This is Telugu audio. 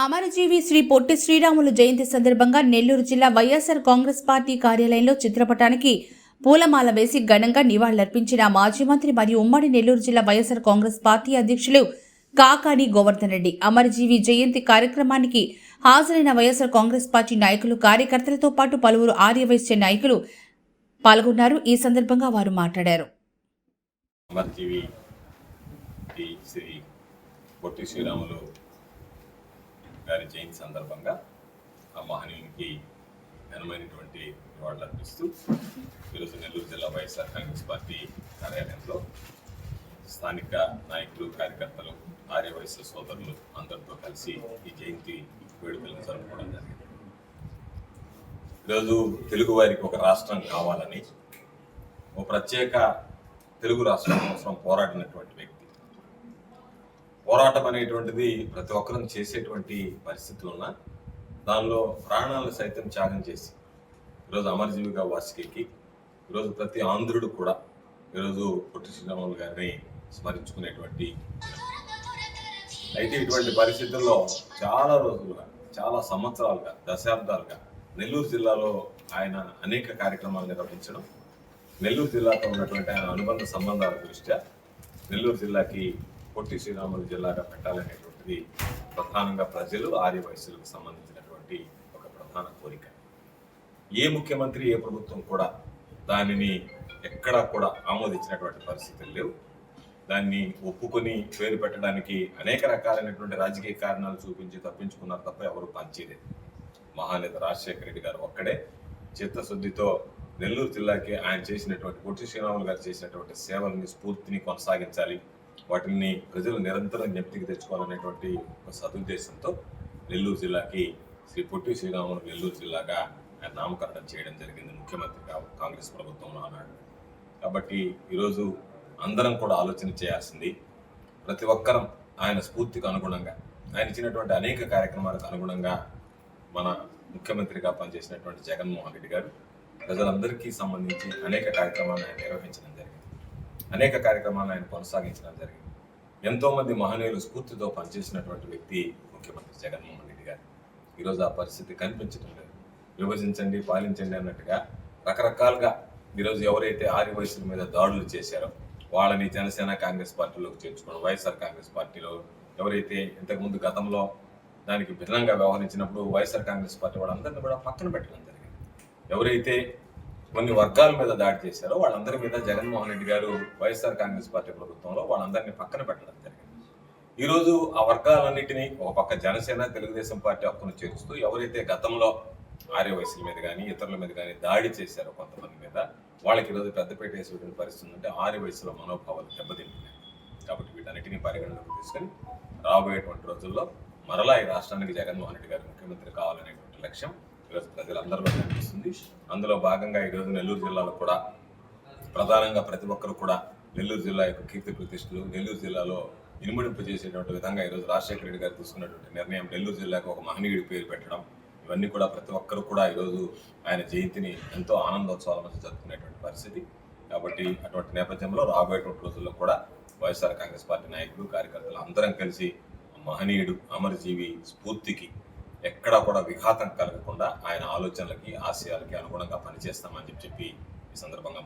అమరజీవి శ్రీ పొట్టి శ్రీరాములు జయంతి సందర్భంగా నెల్లూరు జిల్లా వైఎస్ఆర్ కాంగ్రెస్ పార్టీ కార్యాలయంలో చిత్రపటానికి పూలమాల వేసి ఘనంగా నివాళులర్పించిన మాజీ మంత్రి మరియు ఉమ్మడి నెల్లూరు జిల్లా వైఎస్ఆర్ కాంగ్రెస్ పార్టీ అధ్యక్షులు కాకాడి గోవర్ధన్ రెడ్డి. అమరజీవి జయంతి కార్యక్రమానికి హాజరైన వైఎస్ఆర్ కాంగ్రెస్ పార్టీ నాయకులు కార్యకర్తలతో పాటు పలువురు ఆర్యవైశ్య నాయకులు పాల్గొన్నారు. ఈ సందర్భంగా వారు మాట్లాడారు. అమర్జీవి శ్రీ పొట్టి శ్రీరాములు గారి జయంతి సందర్భంగా ఆ మహనీయునికి ఘనమైనటువంటి నివాళులు అర్పిస్తూ ఈరోజు నెల్లూరు జిల్లా వైఎస్ఆర్ కాంగ్రెస్ పార్టీ కార్యాలయంలో స్థానిక నాయకులు కార్యకర్తలు ఆర్యవయస్సు సోదరులు అందరితో కలిసి ఈ జయంతి వేడుకలను జరుపుకోవడం జరిగింది. ఈరోజు తెలుగు వారికి ఒక రాష్ట్రం కావాలని ఒక ప్రత్యేక తెలుగు రాష్ట్రం కోసం పోరాడినటువంటి వ్యక్తి పోరాటం అనేటువంటిది ప్రతి ఒక్కరం చేసేటువంటి పరిస్థితులు ఉన్న దానిలో ప్రాణాలు సైతం త్యాగం చేసి ఈరోజు అమరజీవిగా వాసికెక్కి ఈరోజు ప్రతి ఆంధ్రుడు కూడా ఈరోజు పొట్టి శ్రీరాములు గారిని స్మరించుకునేటువంటి అయితే ఇటువంటి పరిస్థితుల్లో చాలా రోజులుగా చాలా సంవత్సరాలుగా దశాబ్దాలుగా నెల్లూరు జిల్లాలో ఆయన అనేక కార్యక్రమాలు నిర్వహించడం నెల్లూరు జిల్లాతో ఉన్నటువంటి ఆయన అనుబంధ సంబంధాల దృష్ట్యా నెల్లూరు జిల్లాకి పొట్టి శ్రీరాములు జిల్లాగా పెట్టాలనేటువంటిది ప్రధానంగా ప్రజలు ఆర్య సంబంధించినటువంటి ఒక ప్రధాన కోరిక. ఏ ముఖ్యమంత్రి ఏ ప్రభుత్వం కూడా దానిని ఎక్కడా కూడా ఆమోదించినటువంటి పరిస్థితులు లేవు. దాన్ని ఒప్పుకొని పేరు పెట్టడానికి అనేక రకాలైనటువంటి రాజకీయ కారణాలు చూపించి తప్పించుకున్నారు తప్ప ఎవరు పనిచేయలేదు. మహానేత రాజశేఖర రెడ్డి గారు ఒక్కడే. చిత్తశుద్ధితో నెల్లూరు జిల్లాకి ఆయన చేసినటువంటి పొట్టి శ్రీరాములు గారు చేసినటువంటి సేవల్ని స్ఫూర్తిని కొనసాగించాలి. వాటిని ప్రజలు నిరంతరం జ్ఞప్తికి తెచ్చుకోవాలనేటువంటి ఒక సదుద్దేశంతో నెల్లూరు జిల్లాకి శ్రీ పొట్టి శ్రీరాములు నెల్లూరు జిల్లాగా ఆయన నామకరణం చేయడం జరిగింది. ముఖ్యమంత్రిగా కాంగ్రెస్ ప్రభుత్వంలో అన్నాడు. కాబట్టి ఈరోజు అందరం కూడా ఆలోచన చేయాల్సింది ప్రతి ఒక్కరం ఆయన స్ఫూర్తికి అనుగుణంగా ఆయన ఇచ్చినటువంటి అనేక కార్యక్రమాలకు అనుగుణంగా మన ముఖ్యమంత్రిగా పనిచేసినటువంటి జగన్మోహన్ రెడ్డి గారు ప్రజలందరికీ సంబంధించి అనేక కార్యక్రమాలను ఆయన నిర్వహించడం అనేక కార్యక్రమాలను ఆయన కొనసాగించడం జరిగింది. ఎంతోమంది మహనీయులు స్ఫూర్తితో పనిచేసినటువంటి వ్యక్తి ముఖ్యమంత్రి జగన్మోహన్ రెడ్డి గారు. ఈరోజు ఆ పరిస్థితి కనిపించడం లేదు. విభజించండి పాలించండి అన్నట్టుగా రకరకాలుగా ఈరోజు ఎవరైతే ఆర్య వయసుల మీద దాడులు చేశారో వాళ్ళని జనసేన కాంగ్రెస్ పార్టీలోకి చేర్చుకోవడం వైఎస్ఆర్ కాంగ్రెస్ పార్టీలో ఎవరైతే ఇంతకుముందు గతంలో దానికి భిన్నంగా వ్యవహరించినప్పుడు వైఎస్ఆర్ కాంగ్రెస్ పార్టీ వాళ్ళందరినీ కూడా పక్కన పెట్టడం జరిగింది. ఎవరైతే కొన్ని వర్గాల మీద దాడి చేశారో వాళ్ళందరి మీద జగన్మోహన్ రెడ్డి గారు వైఎస్ఆర్ కాంగ్రెస్ పార్టీ ప్రభుత్వంలో వాళ్ళందరినీ పక్కన పెట్టడం జరిగింది. ఈరోజు ఆ వర్గాలన్నింటినీ ఒక పక్క జనసేన తెలుగుదేశం పార్టీ హక్కును చేరుస్తూ ఎవరైతే గతంలో ఆర్య వయసుల మీద కానీ ఇతరుల మీద కానీ దాడి చేశారో కొంతమంది మీద వాళ్ళకి ఈరోజు పెద్దపేట వేసేటువంటి పరిస్థితి ఉంటే ఆర్యవయసులో మనోభావాలు దెబ్బతింటున్నాయి. కాబట్టి వీటన్నిటిని పరిగణలోకి తీసుకొని రాబోయేటువంటి రోజుల్లో మరలా ఈ రాష్ట్రానికి జగన్మోహన్ రెడ్డి గారు ముఖ్యమంత్రి కావాలనేటువంటి లక్ష్యం ఈరోజు ప్రజలందరిలో కనిపిస్తుంది. అందులో భాగంగా ఈరోజు నెల్లూరు జిల్లాలో కూడా ప్రధానంగా ప్రతి ఒక్కరు కూడా నెల్లూరు జిల్లా యొక్క కీర్తి ప్రతిష్టలు నెల్లూరు జిల్లాలో ఇనుమడింపు చేసేటువంటి విధంగా ఈరోజు రాజశేఖర రెడ్డి గారు తీసుకున్నటువంటి నిర్ణయం నెల్లూరు జిల్లాకు ఒక మహనీయుడి పేరు పెట్టడం ఇవన్నీ కూడా ప్రతి ఒక్కరు కూడా ఈరోజు ఆయన జయంతిని ఎంతో ఆనందోత్సవాల మధ్య జరుపుకునేటువంటి పరిస్థితి. కాబట్టి అటువంటి నేపథ్యంలో రాబోయేటువంటి రోజుల్లో కూడా వైఎస్ఆర్ కాంగ్రెస్ పార్టీ నాయకులు కార్యకర్తలు అందరం కలిసి మహనీయుడు అమరజీవి స్ఫూర్తికి ఎక్కడా కూడా విఘాతం కలగకుండా ఆయన ఆలోచనలకి ఆశయాలకి అనుగుణంగా పనిచేస్తామని చెప్పి ఈ సందర్భంగా